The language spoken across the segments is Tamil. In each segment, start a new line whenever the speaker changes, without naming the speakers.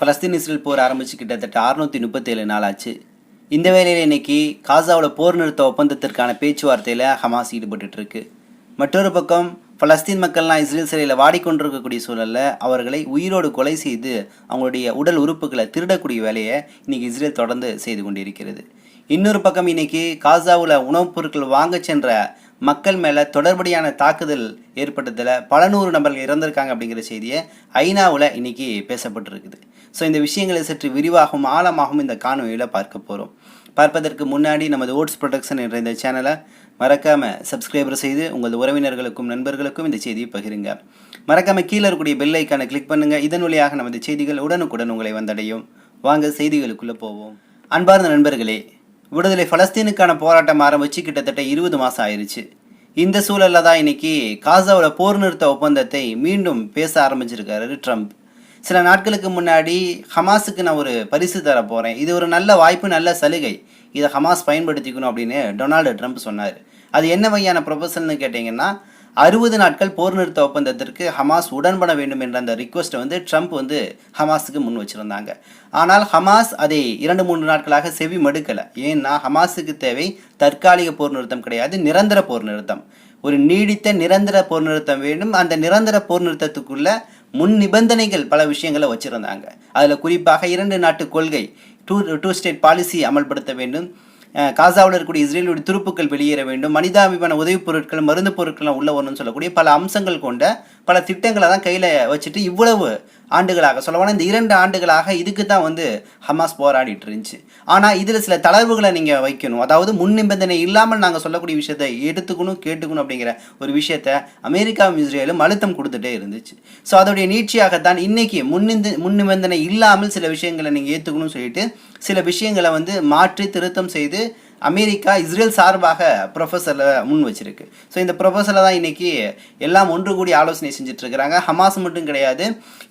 பலஸ்தீன் இஸ்ரேல் போர் ஆரம்பித்து கிட்டத்தட்ட அறுநூற்றி முப்பத்தேழு நாள் ஆச்சு. இந்த வேளையில் இன்னைக்கு காசாவில் போர் நிறுத்த ஒப்பந்தத்திற்கான பேச்சுவார்த்தையில் ஹமாஸ் ஈடுபட்டுட்டு இருக்கு. மற்றொரு பக்கம் பலஸ்தீன் மக்கள்லாம் இஸ்ரேல் சிறையில் வாடிக்கொண்டிருக்கக்கூடிய சூழலில் அவர்களை உயிரோடு கொலை செய்து அவங்களுடைய உடல் உறுப்புகளை திருடக்கூடிய வேலையை இன்றைக்கி இஸ்ரேல் தொடர்ந்து செய்து கொண்டிருக்கிறது. இன்னொரு பக்கம் இன்னைக்கு காசாவில் உணவுப் பொருட்கள் வாங்க சென்ற மக்கள் மேலே தொடர்படியான தாக்குதல் ஏற்பட்டதில் பல நூறு நபர்கள் இறந்திருக்காங்க அப்படிங்கிற செய்தியை ஐநாவில் இன்னைக்கு பேசப்பட்டிருக்குது. ஸோ இந்த விஷயங்களை சற்று விரிவாகவும் ஆழமாகவும் இந்த காணொலியில் பார்க்க போகிறோம் பார்ப்பதற்கு முன்னாடி நமது ஓட்ஸ் ப்ரொடக்ஷன் என்ற இந்த சேனலை மறக்காமல் சப்ஸ்கிரைபர் செய்து உங்கள் உறவினர்களுக்கும் நண்பர்களுக்கும் இந்த செய்தியை பகிருங்க. மறக்காமல் கீழே இருக்கக்கூடிய பெல் ஐக்கானை கிளிக் பண்ணுங்கள் இதன் வழியாக நமது செய்திகள் உடனுக்குடன் உங்களை வந்தடையும். வாங்க செய்திகளுக்குள்ளே போவோம். அன்பார்ந்த நண்பர்களே விடுதலை பலஸ்தீனுக்கான போராட்டம் ஆரம்பிச்சு கிட்டத்தட்ட இருபது மாதம் ஆயிடுச்சு இந்த சூழலில் தான் இன்னைக்கு காசாவில் போர் நிறுத்த ஒப்பந்தத்தை மீண்டும் பேச ஆரம்பிச்சிருக்காரு ட்ரம்ப். சில நாட்களுக்கு முன்னாடி ஹமாஸுக்கு நான் ஒரு பரிசு தர போகிறேன் இது ஒரு நல்ல வாய்ப்பு நல்ல சலுகை. இதை ஹமாஸ் பயன்படுத்திக்கணும் அப்படின்னு டொனால்டு ட்ரம்ப் சொன்னார். அது என்ன வகையான ப்ரொபசல்னு கேட்டிங்கன்னா அறுபது நாட்கள் போர் நிறுத்த ஒப்பந்தத்திற்கு ஹமாஸ் உடன்பட வேண்டும் என்ற அந்த ரிக்வஸ்ட்டை வந்து ட்ரம்ப் வந்து ஹமாஸுக்கு முன் வச்சுருந்தாங்க. ஆனால் ஹமாஸ் அதை இரண்டு மூன்று நாட்களாக செவி மடுக்கலை. ஏன்னா ஹமாஸுக்கு தேவை தற்காலிக போர் நிறுத்தம் கிடையாது நிரந்தர போர் நிறுத்தம். ஒரு நீடித்த நிரந்தர போர் நிறுத்தம் வேண்டும். அந்த நிரந்தர போர் நிறுத்தத்துக்குள்ள முன் நிபந்தனைகள் பல விஷயங்களை வச்சுருந்தாங்க. அதில் குறிப்பாக இரண்டு நாட்டு கொள்கை டூ டூ ஸ்டேட் பாலிசி அமல்படுத்த வேண்டும். காசாவில் இருக்கக்கூடிய இஸ்ரேலுடைய துருப்புக்கள் வெளியேற வேண்டும் மனிதாபிமான உதவிப் பொருட்கள் மருந்து பொருட்கள்லாம் உள்ள வரணும்னு சொல்லக்கூடிய பல அம்சங்கள் கொண்ட பல திட்டங்களை தான் கையில் வச்சுட்டு இவ்வளவு ஆண்டுகளாக சொல்லப்போனால் இந்த இரண்டு ஆண்டுகளாக இதுக்கு தான் வந்து ஹமாஸ் போராடிட்டு இருந்துச்சு ஆனால் இதில் சில தளர்வுகளை நீங்கள் வைக்கணும். அதாவது முன் நிபந்தனை இல்லாமல் நாங்கள் சொல்லக்கூடிய விஷயத்தை எடுத்துக்கணும் கேட்டுக்கணும் அப்படிங்கிற ஒரு விஷயத்த அமெரிக்காவும் இஸ்ரேலும் அழுத்தம் கொடுத்துட்டே இருந்துச்சு. ஸோ அதோடைய நீட்சியாகத்தான் இன்றைக்கி முன்னிந்து முன் நிபந்தனை இல்லாமல் சில விஷயங்களை நீங்கள் ஏற்றுக்கணும்னு சொல்லிட்டு சில விஷயங்களை வந்து மாற்றி திருத்தம் செய்து அமெரிக்கா இஸ்ரேல் சார்பாக ப்ரொஃபஸரில் முன் வச்சிருக்கு. ஸோ இந்த ப்ரொஃபஸரில் தான் இன்றைக்கி எல்லாம் ஒன்று கூடி ஆலோசனை செஞ்சிட்ருக்கிறாங்க. ஹமாஸ் மட்டும் கிடையாது.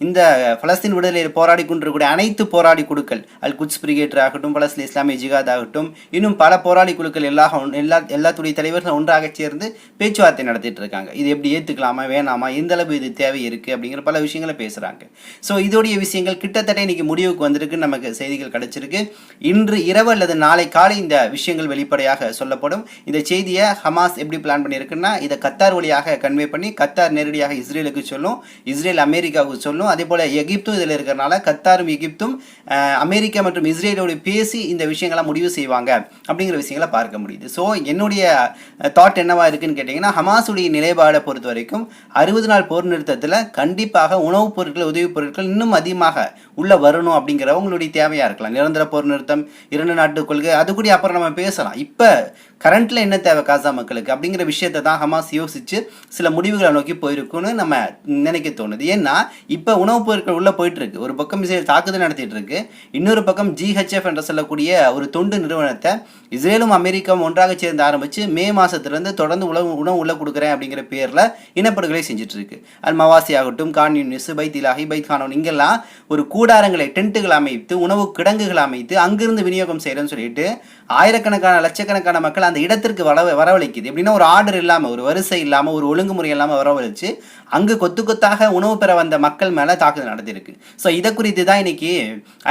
இந்த பலஸ்தீன் விடுதலையில் போராடி கொண்டிருக்கக்கூடிய அனைத்து போராடி குழுக்கள் அல் குட்ஸ் பிரிகேட்டர் ஆகட்டும் பலஸ்தீன் இஸ்லாமிய ஜிகாத் ஆகட்டும் இன்னும் பல போராடி குழுக்கள் எல்லா எல்லா எல்லாத்துடைய தலைவர்கள் ஒன்றாக சேர்ந்து பேச்சுவார்த்தை நடத்திட்டு இருக்காங்க இது எப்படி ஏற்றுக்கலாமா வேணாமா எந்த அளவு இது தேவை இருக்குது அப்படிங்கிற பல விஷயங்களை பேசுகிறாங்க ஸோ இதோடைய விஷயங்கள் கிட்டத்தட்ட இன்றைக்கி முடிவுக்கு வந்திருக்கு. நமக்கு செய்திகள் கிடச்சிருக்கு. இன்று இரவு அல்லது நாளை காலை இந்த விஷயங்கள் வெளிப்படையாக சொல்லப்படும். இந்த செய்தியை ஹமாஸ் எப்படி பிளான் பண்ணியிருக்குன்னா இதை கத்தார் வழியாக கன்வே பண்ணி கத்தார் நேரடியாக இஸ்ரேலுக்கு சொல்லும் இஸ்ரேல் அமெரிக்காவுக்கு சொல்லும். அதே போல் எகிப்தும் இதில் இருக்கிறனால கத்தாரும் எகிப்தும் அமெரிக்கா மற்றும் இஸ்ரேலோடு பேசி இந்த விஷயங்களை முடிவு செய்வாங்க அப்படிங்கிற விஷயங்களை பார்க்க முடியுது. ஸோ என்னுடைய தாட் என்னவா இருக்குன்னு கேட்டிங்கன்னா ஹமாஸுடைய நிலைப்பாடை பொறுத்த வரைக்கும் அறுபது நாள் போர் நிறுத்தத்தில் கண்டிப்பாக உணவுப் பொருட்கள் உதவிப் பொருட்கள் இன்னும் அதிகமாக உள்ளே வரணும் அப்படிங்கிறவங்களுடைய தேவையாக இருக்கலாம். நிரந்தர போர் நிறுத்தம் இரண்டு நாட்டு கொள்கை அது கூட அப்புறம் நம்ம பேசலாம். இப்போ கரண்ட்டில் என்ன தேவை காசா மக்களுக்கு? அப்படிங்கிற விஷயத்தை தான் ஹமாஸ் யோசிச்சு சில முடிவுகளை நோக்கி போயிருக்குன்னு நம்ம நினைக்க தோணுது. ஏன்னா இப்போ உணவுப் பொருட்கள் உள்ளே போயிட்டுருக்கு. ஒரு பக்கம் இஸ்ரேல் தாக்குதல் நடத்திட்டு இருக்கு இன்னொரு பக்கம் ஜிஹெச்எஃப் என்று சொல்லக்கூடிய ஒரு தொண்டு நிறுவனத்தை இஸ்ரேலும் அமெரிக்காவும் ஒன்றாக சேர்ந்து ஆரம்பிச்சு மே மாதத்துலேருந்து தொடர்ந்து உணவு உணவு உள்ளே கொடுக்குறேன் அப்படிங்கிற பேரில் இனப்படுகொலை செஞ்சுட்டு இருக்கு அல் மவாசி ஆகட்டும் கான் யூனிஸ் பைத் இலாஹி பைத் கானோன் இங்கெல்லாம் ஒரு கூடாரங்களை டென்ட்டுகள் அமைத்து உணவு கிடங்குகள் அமைத்து அங்கிருந்து விநியோகம் செய்கிறேன்னு சொல்லிட்டு ஆயிரக்கணக்கான லட்சக்கணக்கான மக்கள் அந்த இடத்திற்கு வர வரவழைக்குது. எப்படின்னா ஒரு ஆர்டர் இல்லாமல் ஒரு வரிசை இல்லாமல் ஒரு ஒழுங்குமுறை இல்லாமல் வரவழைச்சு அங்கு கொத்து கொத்தாக உணவு பெற வந்த மக்கள் மேலே தாக்குதல் நடத்தியிருக்கு. ஸோ இதை குறித்து தான் இன்னைக்கு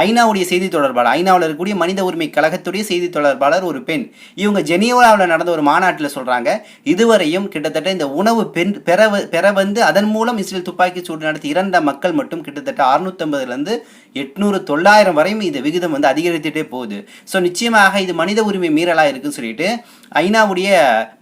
ஐநாவுடைய செய்தி தொடர்பாளர் ஐநாவில் இருக்கக்கூடிய மனித உரிமை கழகத்துடைய செய்தி தொடர்பாளர் ஒரு பெண் இவங்க ஜெனீவாவில் நடந்த ஒரு மாநாட்டில் சொல்கிறாங்க இதுவரையும் கிட்டத்தட்ட இந்த உணவு பெண் பெற வ- பெற வந்து அதன் மூலம் இஸ்ரேல் துப்பாக்கி சூடு நடத்தி இறந்த மக்கள் மட்டும் கிட்டத்தட்ட அறுநூத்தம்பதுலேருந்து எட்நூறு தொள்ளாயிரம் வரையும் இந்த விகிதம் வந்து அதிகரித்துட்டே போகுது. ஸோ நிச்சயமாக இது மனித உரிமை மீறலாக இருக்குன்னு சொல்லிட்டு ஐநாவுடைய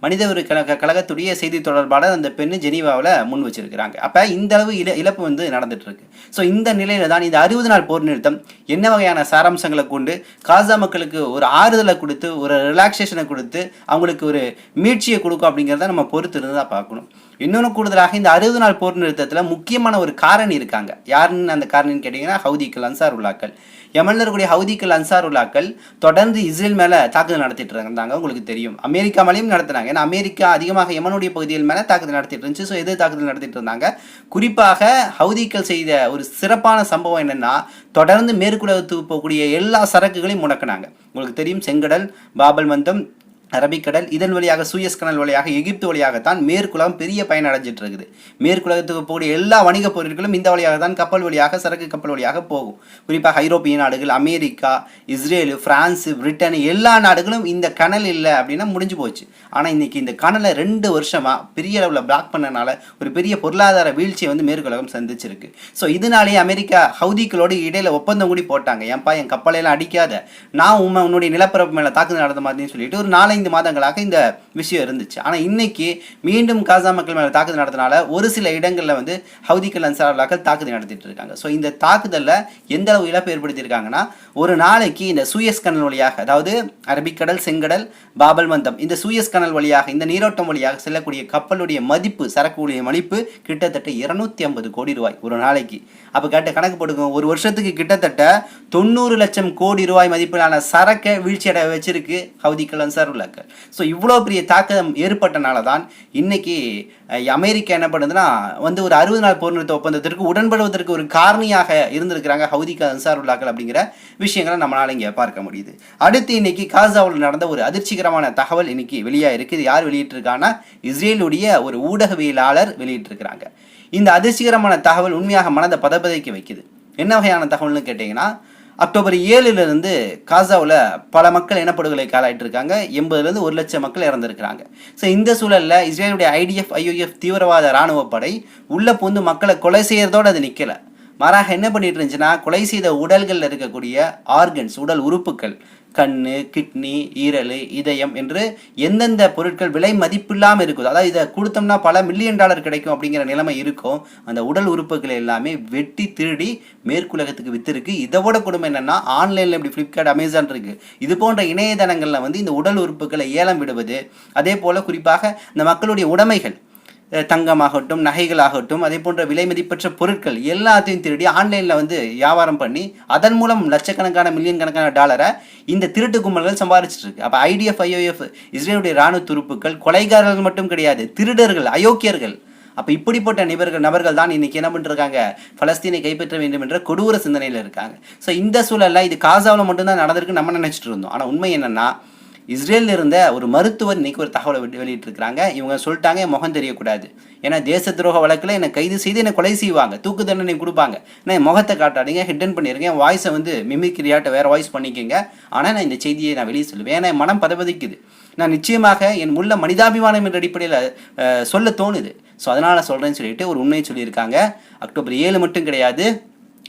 மனித உரிமை கழக கழகத்துடைய செய்தி தொடர்பாளர் அந்த பெண்ணு ஜெனீவாவில் முன் வச்சிருக்கிறாங்க. அப்போ இந்த அளவு இழ இழப்பு வந்து நடந்துட்டு இருக்கு ஸோ இந்த நிலையில தான் இந்த அறுபது நாள் போர் நிறுத்தம் என்ன வகையான சாராம்சங்களை கொண்டு காசா மக்களுக்கு ஒரு ஆறுதலை கொடுத்து ஒரு ரிலாக்ஸேஷனை கொடுத்து அவங்களுக்கு ஒரு மீட்சியை கொடுக்கும் அப்படிங்கிறத நம்ம பொறுத்து இருந்ததாக பார்க்கணும். இன்னொன்று கூடுதலாக இந்த அறுபது நாள் போர் நிறுத்தத்தில் முக்கியமான ஒரு காரணி இருக்காங்க. யாருன்னு அந்த காரணின்னு கேட்டிங்கன்னா ஹவுதிக்கள் அன்சார் உல்லாக்கள் யமனில் இருக்கக்கூடிய ஹவுதிக்கள் அன்சாருல்லாக்கள் தொடர்ந்து இஸ்ரேல் மேலே தாக்குதல் நடத்திட்டு இருந்தாங்க. உங்களுக்கு தெரியும். அமெரிக்கா மேலேயும் நடத்தினாங்க. ஏன்னா அமெரிக்கா அதிகமாக யமனுடைய பகுதிகள் மேலே தாக்குதல் நடத்திட்டு இருந்துச்சு. ஸோ எது தாக்குதல் நடத்திட்டு இருந்தாங்க. குறிப்பாக ஹவுதிக்கள் செய்த ஒரு சிறப்பான சம்பவம் என்னென்னா தொடர்ந்து மேற்குலகத்துக்கு போகக்கூடிய எல்லா சரக்குகளையும் முடக்கினாங்க. உங்களுக்கு தெரியும் செங்கடல் பாபல் மந்தம் அரபிக்கடல் இதன் வழியாக சூயஸ் கனல் வழியாக எகிப்து வழியாகத்தான் மேற்குலகம் பெரிய பயன் அடைஞ்சிட்டு இருக்குது மேற்குலகத்துக்கு போகக்கூடிய எல்லா வணிகப் பொருட்களும் இந்த வழியாக தான் கப்பல் வழியாக சரக்கு கப்பல் வழியாக போகும். குறிப்பாக ஐரோப்பிய நாடுகள் அமெரிக்கா இஸ்ரேலு பிரான்ஸ் பிரிட்டன் எல்லா நாடுகளும் இந்த கனல் இல்லை அப்படின்னா முடிஞ்சு போச்சு. ஆனால் இன்னைக்கு இந்த கனலை ரெண்டு வருஷமாக பெரிய அளவில் பிளாக் பண்ணனால ஒரு பெரிய பொருளாதார வீழ்ச்சியை வந்து மேற்குலகம் சந்திச்சிருக்கு. ஸோ இதனாலேயே அமெரிக்கா ஹவுதிகளோடு இடையில ஒப்பந்தம் கூடி போட்டாங்க. ஏன்பா என் கப்பலையெல்லாம் அடிக்காத. நான் உண்மை உன்னுடைய நிலப்பரப்பு மேலே தாக்குதல் நடந்த மாதிரின்னு சொல்லிட்டு ஒரு நாலஞ்சு மாதங்களாக இந்த விஷயம் இருந்துச்சு. ஆனால் இன்னைக்கு மீண்டும் காசா மக்கள் மேலே தாக்குதல் நடத்தினால ஒரு சில இடங்களில் வந்து ஹவுதிக்கல் அன்சாரலாக்கள் தாக்குதல் நடத்திட்டு இருக்காங்க. ஸோ இந்த தாக்குதலில் எந்த அளவு இழப்பு ஏற்படுத்தியிருக்காங்கன்னா ஒரு நாளைக்கு இந்த சூயஸ் கனல் வழியாக அதாவது அரபிக்கடல் செங்கடல் பாபல் மந்தம் இந்த சூயஸ் கனல் வழியாக இந்த நீரோட்டம் வழியாக செல்லக்கூடிய கப்பலுடைய மதிப்பு சரக்குடைய மதிப்பு கிட்டத்தட்ட இருநூத்தி ஐம்பது கோடி ரூபாய் ஒரு நாளைக்கு. அப்போ கேட்ட கணக்கு போடுங்க ஒரு வருஷத்துக்கு கிட்டத்தட்ட தொண்ணூறு லட்சம் கோடி ரூபாய் மதிப்பிலான சரக்கை வீழ்ச்சியடைய வச்சிருக்கு ஹவுதி கலன்சார் உள்ள அன்சாருல்லாக்கள் ஸோ இவ்வளோ பெரிய தாக்கம் ஏற்பட்டனால தான் இன்னைக்கு அமெரிக்கா என்ன பண்ணுதுன்னா வந்து ஒரு அறுபது நாள் போர் நிறுத்த ஒப்பந்தத்திற்கு உடன்படுவதற்கு ஒரு காரணியாக இருந்திருக்கிறாங்க ஹவுதிகா அன்சாருல்லாக்கள் அப்படிங்கிற விஷயங்களை நம்மளால இங்கே பார்க்க முடியுது. அடுத்து இன்னைக்கு காசாவில் நடந்த ஒரு அதிர்ச்சிகரமான தகவல் இன்னைக்கு வெளியாக இருக்குது. யார் வெளியிட்டிருக்காங்கன்னா இஸ்ரேலுடைய ஒரு ஊடகவியலாளர் வெளியிட்டிருக்கிறாங்க. இந்த அதிர்ச்சிகரமான தகவல் உண்மையாக மனதை பதப்பதைக்கு வைக்குது. என்ன வகையான தகவல்னு கேட்டிங்கன்னா அக்டோபர் ஏழுலேருந்து காசாவில் பல மக்கள் இனப்படுகொலைக்கு ஆளாயிட்டு இருக்காங்க எண்பதுலேருந்து ஒரு லட்சம் மக்கள் இறந்துருக்கிறாங்க. ஸோ இந்த சூழலில் இஸ்ரேலுடைய ஐடிஎஃப் ஐஓஎஃப் தீவிரவாத இராணுவ படை உள்ளே பூந்து மக்களை கொலை செய்கிறதோடு அது நிற்கலை மாறாக என்ன பண்ணிட்டு இருந்துச்சுன்னா கொலை செய்த உடல்களில் இருக்கக்கூடிய ஆர்கன்ஸ் உடல் உறுப்புகள் கண்ணு கிட்னி ஈரல் இதயம் என்று எந்தெந்த பொருட்கள் விலை மதிப்பில்லாமல் இருக்குது. அதாவது இதை கொடுத்தோம்னா பல மில்லியன் டாலர் கிடைக்கும் அப்படிங்கிற நிலைமை இருக்கும். அந்த உடல் உறுப்புகளை எல்லாமே வெட்டி திருடி மேற்குலகத்துக்கு வித்திருக்கு. இதோட குடும்பம் கொடுமை ஆன்லைனில் இப்படி ஃப்ளிப்கார்ட் அமேசான் இருக்குது இது போன்ற இணையதளங்களில் வந்து இந்த உடல் உறுப்புகளை ஏலம் விடுவது. அதே போல் குறிப்பாக இந்த மக்களுடைய உடைமைகள். தங்கமாகட்டும் நகைகளாகட்டும் அதே போன்ற விலை மதிப்பற்ற பொருட்கள் எல்லாத்தையும் திருடி ஆன்லைனில் வந்து வியாபாரம் பண்ணி அதன் மூலம் லட்சக்கணக்கான மில்லியன் கணக்கான டாலரை இந்த திருட்டு கும்பல்கள் சம்பாதிச்சிட்டு இருக்கு அப்போ ஐடிஎஃப் ஐஓஎஃப் இஸ்ரேலுடைய இராணுவ துருப்புக்கள் கொலைகாரர்கள் மட்டும் கிடையாது திருடர்கள் அயோக்கியர்கள். அப்போ இப்படிப்பட்ட நிபர்கள் நபர்கள் தான் இன்றைக்கி என்ன பண்ணிருக்காங்க? பலஸ்தீனை கைப்பற்ற வேண்டும் என்ற கொடூர சிந்தனையில் இருக்காங்க. ஸோ இந்த சூழலில் இது காசாவில் மட்டும்தான் நடந்திருக்கு நம்ம நினச்சிட்டு இருந்தோம். ஆனால் உண்மை என்னென்னா இஸ்ரேலில் இருந்த ஒரு மருத்துவர் இன்னைக்கு ஒரு தகவலை வெளி- வெளியிட்டிருக்கிறாங்க. இவங்க சொல்லிட்டாங்க என் முகம் தெரியக்கூடாது. ஏன்னா தேச துரோக வழக்கில் என்னை கைது செய்து என்னை கொலை செய்வாங்க. தூக்கு தண்டனை கொடுப்பாங்க. நான் என் முகத்தை காட்டாதீங்க ஹிட்டன் பண்ணியிருக்கேன் என் வாய்ஸை வந்து மிமிக்ரியாட்ட வேறு வாய்ஸ் பண்ணிக்கோங்க. ஆனால் நான் இந்த செய்தியை நான் வெளியே சொல்லுவேன். ஏன்னா என் மனம் பதபதிக்குது. நான் நிச்சயமாக என் உள்ள மனிதாபிமானம் என்ற அடிப்படையில் சொல்ல தோணுது. ஸோ அதனால் சொல்கிறேன்னு சொல்லிட்டு ஒரு உண்மையை சொல்லியிருக்காங்க. அக்டோபர் ஏழு மட்டும் கிடையாது.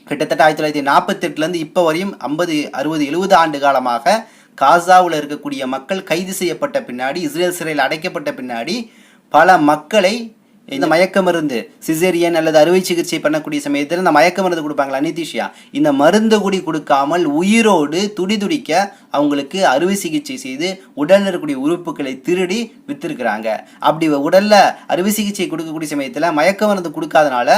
கிட்டத்தட்ட ஆயிரத்தி தொள்ளாயிரத்தி நாற்பத்தெட்டுலேருந்து இப்போ வரையும் ஐம்பது அறுபது எழுபது ஆண்டு காலமாக காசாவில் இருக்கக்கூடிய மக்கள் கைது செய்யப்பட்ட பின்னாடி இஸ்ரேல் சிறையில் அடைக்கப்பட்ட பின்னாடி பல மக்களை இந்த மயக்க மருந்து சிசேரியன் அல்லது அறுவை சிகிச்சை பண்ணக்கூடிய சமயத்தில் இந்த மயக்க மருந்து கொடுப்பாங்களா? நிதிஷியா இந்த மருந்து கூடி கொடுக்காமல் உயிரோடு துடி துடிக்க அவங்களுக்கு அறுவை சிகிச்சை செய்து உடலில் இருக்கக்கூடிய உறுப்புகளை திருடி வித்திருக்கிறாங்க. அப்படி உடல்ல அறுவை சிகிச்சை கொடுக்கக்கூடிய சமயத்தில் மயக்க மருந்து கொடுக்காதனால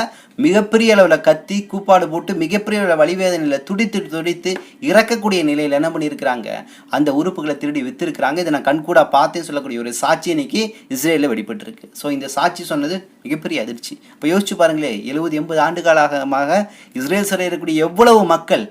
மிகப்பெரிய அளவில் கத்தி கூப்பாடு போட்டு மிகப்பெரிய அளவில் வழிவேதனையில் துடித்து துடித்து இறக்கக்கூடிய நிலையில் என்ன பண்ணியிருக்கிறாங்க? அந்த உறுப்புகளை திருடி வித்திருக்கிறாங்க. இதை நான் கண்கூடா பார்த்தே சொல்லக்கூடிய ஒரு சாட்சி இன்னைக்கு இஸ்ரேலில் வெளிப்பட்டிருக்கு. ஸோ இந்த சாட்சி சொன்னது மிகப்பெரிய அதிர்ச்சி. இப்போ யோசிச்சு பாருங்களேன் எழுபது எண்பது ஆண்டு காலமாக இஸ்ரேல் சிறையில் இருக்கக்கூடிய எவ்வளவு மக்கள்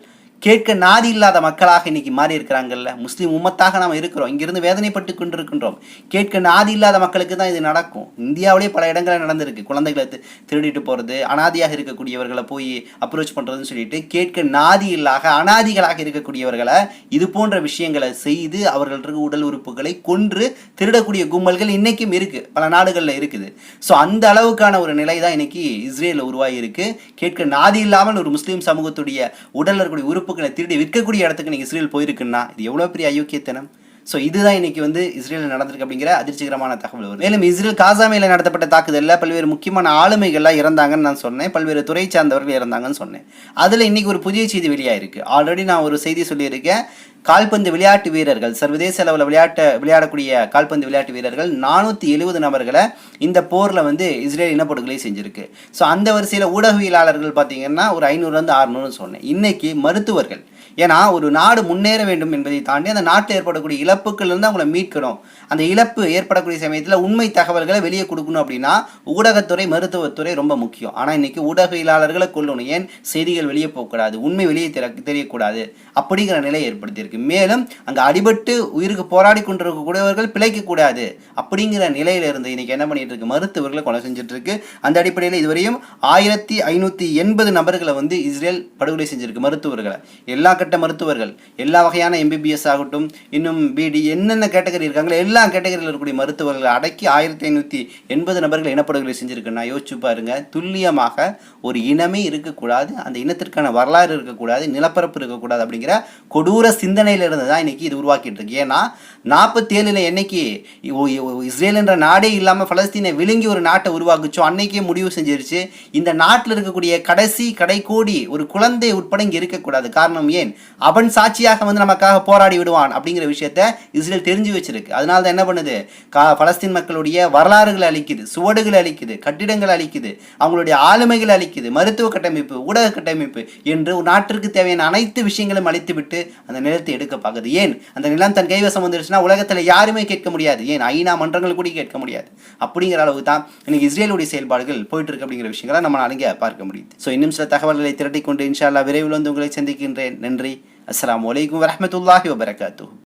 கேட்க நாதி இல்லாத மக்களாக இன்னைக்கு மாறி இருக்கிறாங்கல்ல முஸ்லீம் உம்மத்தாக நாம் இருக்கிறோம். இங்கிருந்து வேதனைப்பட்டு கொண்டிருக்கின்றோம். கேட்க நாதி இல்லாத மக்களுக்கு தான் இது நடக்கும். இந்தியாவிலே பல இடங்களில் நடந்திருக்கு. குழந்தைகளை திருடிட்டு போகிறது அனாதியாக இருக்கக்கூடியவர்களை போய் அப்ரோச் பண்ணுறதுன்னு சொல்லிட்டு கேட்க நாதி இல்லாத அனாதிகளாக இருக்கக்கூடியவர்களை இது போன்ற விஷயங்களை செய்து அவர்கள் உடல் உறுப்புகளை கொன்று திருடக்கூடிய கும்பல்கள் இன்றைக்கும் இருக்குது பல நாடுகளில் இருக்குது. ஸோ அந்த அளவுக்கான ஒரு நிலை தான் இன்னைக்கு இஸ்ரேலில் உருவாகி இருக்கு கேட்க நாதி இல்லாமல் ஒரு முஸ்லீம் சமூகத்துடைய உடல் இருக்கக்கூடிய உறுப்புகளை திருடி விற்கக்கூடிய இடத்துக்கு நீங்கள் இஸ்ரேல் போயிருக்குன்னா இது எவ்வளவு பெரிய அயோக்கியத்தனம் ஸோ இதுதான் இன்னைக்கு வந்து இஸ்ரேலில் நடந்திருக்கு அப்படிங்கிற அதிர்ச்சிகரமான தகவல் வரும் மேலும் இஸ்ரேல் காசாமையில் நடத்தப்பட்ட தாக்குதலில் பல்வேறு முக்கியமான ஆளுமைகள்லாம் இறந்தாங்கன்னு நான் சொன்னேன். பல்வேறு துறை சார்ந்தவர்கள் இறந்தாங்கன்னு சொன்னேன். அதில் இன்னைக்கு ஒரு புதிய செய்தி வெளியாயிருக்கு. ஆல்ரெடி நான் ஒரு செய்தி சொல்லியிருக்கேன். கால்பந்து விளையாட்டு வீரர்கள் சர்வதேச அளவில் விளையாட்ட விளையாடக்கூடிய கால்பந்து விளையாட்டு வீரர்கள் நானூற்றி எழுபது நபர்களை இந்த போரில் வந்து இஸ்ரேல் இனப்படுகொலை செஞ்சுருக்கு. ஸோ அந்த வரிசையில் ஊடகவியலாளர்கள் பார்த்தீங்கன்னா ஒரு ஐநூறுலேருந்து ஆறுநூறுன்னு சொன்னேன். இன்னைக்கு மருத்துவர்கள் ஏன்னா ஒரு நாடு முன்னேற வேண்டும் என்பதை தாண்டி அந்த நாட்டில் ஏற்படக்கூடிய இழப்புகள் இருந்து அவங்கள மீட்கணும். அந்த இழப்பு ஏற்படக்கூடிய சமயத்தில் உண்மை தகவல்களை வெளியே கொடுக்கணும் அப்படின்னா ஊடகத்துறை மருத்துவத்துறை ரொம்ப முக்கியம். ஆனால் இன்றைக்கி ஊடகவியலாளர்களை கொள்ளணும் ஏன்? செய்திகள் வெளியே போகக்கூடாது. உண்மை வெளியே தெர தெரியக்கூடாது. அப்படிங்கிற நிலை ஏற்படுத்தியிருக்கு. மேலும் அங்கே அடிபட்டு உயிருக்கு போராடி கொண்டிருக்கக்கூடியவர்கள் பிழைக்கக்கூடாது. அப்படிங்கிற நிலையிலிருந்து இன்றைக்கி இன்னைக்கு என்ன பண்ணிகிட்டு இருக்கு மருத்துவர்களை கொலை செஞ்சுட்டு இருக்கு அந்த அடிப்படையில் இதுவரையும் ஆயிரத்தி ஐநூற்றி எண்பது நபர்களை வந்து இஸ்ரேல் படுகொலை செஞ்சிருக்கு மருத்துவர்களை. எல்லா கட்ட மருத்துவர்கள். எல்லா வகையான எம்பிபிஎஸ் ஆகட்டும் இன்னும் பிடி என்னென்ன கேட்டகரி இருக்காங்களோ எல்லா கேட்டகரியில் இருக்கக்கூடிய மருத்துவர்கள் அடக்கி ஆயிரத்தி ஐநூற்றி எண்பது நபர்கள் இனப்படுகொலை செஞ்சுருக்குன்னா யோசிச்சு பாருங்கள் துல்லியமாக ஒரு இனமே இருக்கக்கூடாது அந்த இனத்திற்கான வரலாறு இருக்கக்கூடாது நிலப்பரப்பு இருக்கக்கூடாது அப்படிங்கிற கொடூர சிந்தனையிலிருந்து தான் இன்றைக்கி இது உருவாக்கிட்டு இருக்கு. ஏன்னா நாற்பத்தி ஏழில் என்னைக்கு இ- இஸ்ரேல் என்ற நாடே இல்லாமல் பலஸ்தீனை விழுங்கி ஒரு நாட்டை உருவாக்குச்சோ அன்னைக்கே முடிவு செஞ்சிருச்சு. இந்த நாட்டில் இருக்கக்கூடிய கடைசி கடைக்கோடி ஒரு குழந்தை உட்பட இங்கே இருக்கக்கூடாது. காரணம் ஏன்? அவன் சாட்சியாக வந்து நமக்காக போராடி விடுவான் அப்படிங்கிற விஷயத்த இஸ்ரேல் தெரிஞ்சு வச்சிருக்கு. அதனால தான் என்ன பண்ணுது? கா பலஸ்தீன் மக்களுடைய வரலாறுகளை அழிக்குது சுவடுகளை அழிக்குது கட்டிடங்களை அழிக்குது அவங்களுடைய ஆளுமைகளை அழிக்குது மருத்துவ கட்டமைப்பு ஊடக கட்டமைப்பு என்று ஒரு நாட்டிற்கு தேவையான அனைத்து விஷயங்களும் அழித்துவிட்டு அந்த நிலத்தை எடுக்க பார்க்குது. ஏன்? அந்த நிலம் தன் கைவசம் வந்துருச்சுன்னா உலகத்தில் யாருமே கேட்க முடியாது. ஏன்? ஐநா மன்றங்கள் கூட கேட்க முடியாது. அப்படிங்கிற அளவுக்கு தான் இன்னைக்கு இஸ்ரேலுடைய செயல்பாடுகள் போயிட்டு இருக்கு அப்படிங்கிற விஷயங்களை நம்ம அங்கே பார்க்க முடியுது. ஸோ இன்னும் சில தகவல்களை திரட்டிக் கொண்டு இன்ஷா விரைவில் வந்து உங்களை சந்திக்கின்றேன். நன்றி. அஸ்லாம் வலைக்கம் வரமத்துல்லாஹி வபரகாத்து